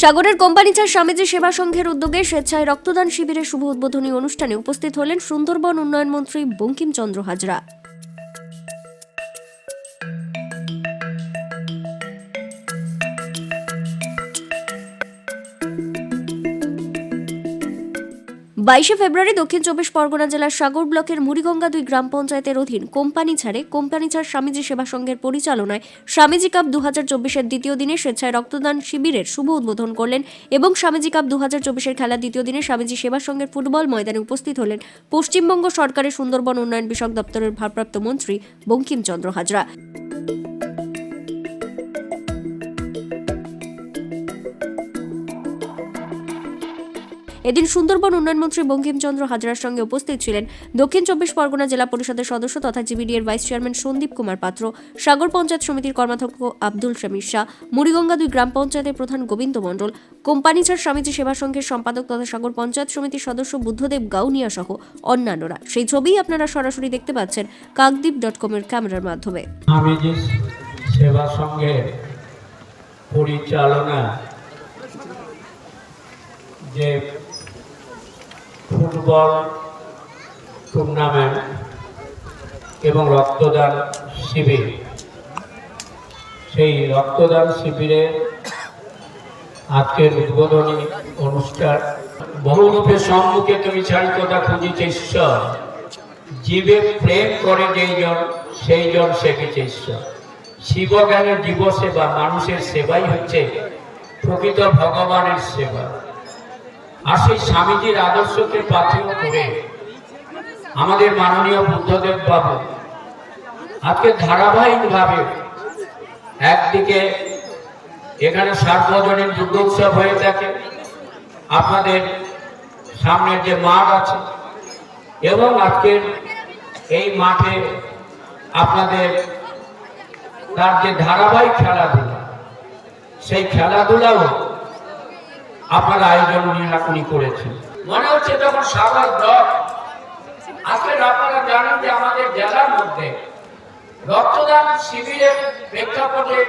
সাগরের কোম্পানি চার স্বামীজি সেবা সংঘের উদ্যোগে স্বেচ্ছায় রক্তদান শিবিরের শুভ উদ্বোধনী অনুষ্ঠানে উপস্থিত হলেন সুন্দরবন উন্নয়ন মন্ত্রী বঙ্কিমচন্দ্র হাজরা। বাইশে ফেব্রুয়ারি দক্ষিণ চব্বিশ পরগনা জেলার সাগর ব্লকের মুড়িগঙ্গা দুই গ্রাম পঞ্চায়েতের অধীন কোম্পানি ছাড়ে কোম্পানি ছাড় স্বামীজি সেবা সংঘের পরিচালনায় স্বামীজি কাপ দু হাজার চব্বিশের দ্বিতীয় দিনে স্বেচ্ছায় রক্তদান শিবিরের শুভ উদ্বোধন করলেন এবং স্বামীজি কাপ দু হাজার চব্বিশের খেলার দ্বিতীয় দিনে স্বামীজি সেবা সংঘের ফুটবল ময়দানে উপস্থিত হলেন পশ্চিমবঙ্গ সরকারের সুন্দরবন উন্নয়ন বিষয়ক দপ্তরের ভারপ্রাপ্ত মন্ত্রী বঙ্কিমচন্দ্র হাজরা। এদিন সুন্দরবন উন্নয়ন মন্ত্রী বঙ্কিমচন্দ্র হাজরার সঙ্গে উপস্থিত ছিলেন দক্ষিণ চব্বিশ পরগনা জেলা পরিষদের সদস্য তথা জিবিডিএর ভাইস চেয়ারম্যান সন্দীপ কুমার পাত্র, সাগর পঞ্চায়েত সমিতির কর্মাধ্যক্ষ আব্দুল শামীর শাহ, মুড়িগঙ্গা দুই গ্রাম পঞ্চায়েতের প্রধান গোবিন্দ মণ্ডল কোম্পানিচার স্বামীজি সেবা সংঘের সম্পাদক তথা সাগর পঞ্চায়েত সমিতির সদস্য বুদ্ধদেব গাউনিয়া সহ অন্যান্যরা। সেই ছবি আপনারা সরাসরি দেখতে পাচ্ছেন কাকদ্বীপ ডট কমের ক্যামেরার মাধ্যমে। সেবা সংঘের পরিচালনা যে ফুটবল টুর্নামেন্ট এবং রক্তদান শিবির। সেই রক্তদান শিবিরে আজকের উদ্বোধনী অনুষ্ঠান। বহুরূপে সম্মুখে তুমি চারিকতা খুঁজিছে ঈশ্বর। জীবে প্রেম করে যেই জন, সেই জন শেখেছে ঈশ্বর। শিবজ্ঞানের দিবসে বা মানুষের সেবাই হচ্ছে প্রকৃত ভগবানের সেবা। আর স্বামীজির আদর্শকে পাথেয় করে আমাদের মাননীয় বুদ্ধদেব বাবু আজকে ধারাবাহিকভাবে একদিকে এখানে সার্বজনীন দুর্গোৎসব হয়ে থাকে, আপনাদের সামনের যে মাঠ আছে, এবং আজকের এই মাঠে আপনাদের তার যে ধারাবাহিক খেলাধুলা, সেই খেলাধুলাও আপনারা আয়োজন উনি করেছেন। মনে হচ্ছে যখন সাগর ব্লক আজকে আপনারা জানেন যে আমাদের জেলার মধ্যে রক্তদান শিবিরের প্রেক্ষাপটে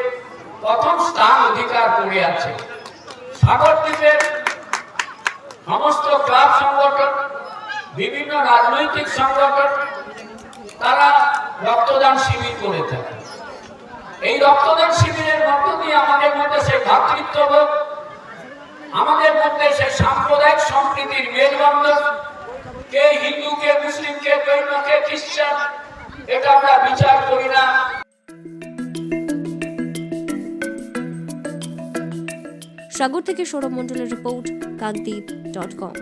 প্রথম স্থান অধিকার করে আছে। সাগর দ্বীপের সমস্ত ক্লাব সংগঠন, বিভিন্ন রাজনৈতিক সংগঠন, তারা রক্তদান শিবির করে থাকে। এই রক্তদান শিবিরের মধ্য দিয়ে আমাদের মধ্যে সেই ভ্রাতৃত্ববোধ আমাদের মধ্যে সাম্প্রদায়িক সম্প্রীতির মেলবন্ধন, কে হিন্দু, কে মুসলিম, কে জৈন, কে খ্রিস্টান, এটা আমরা বিচার করি না। সাগর থেকে সৌরভ মন্ডলের রিপোর্ট, কাকদ্বীপ ডট কম।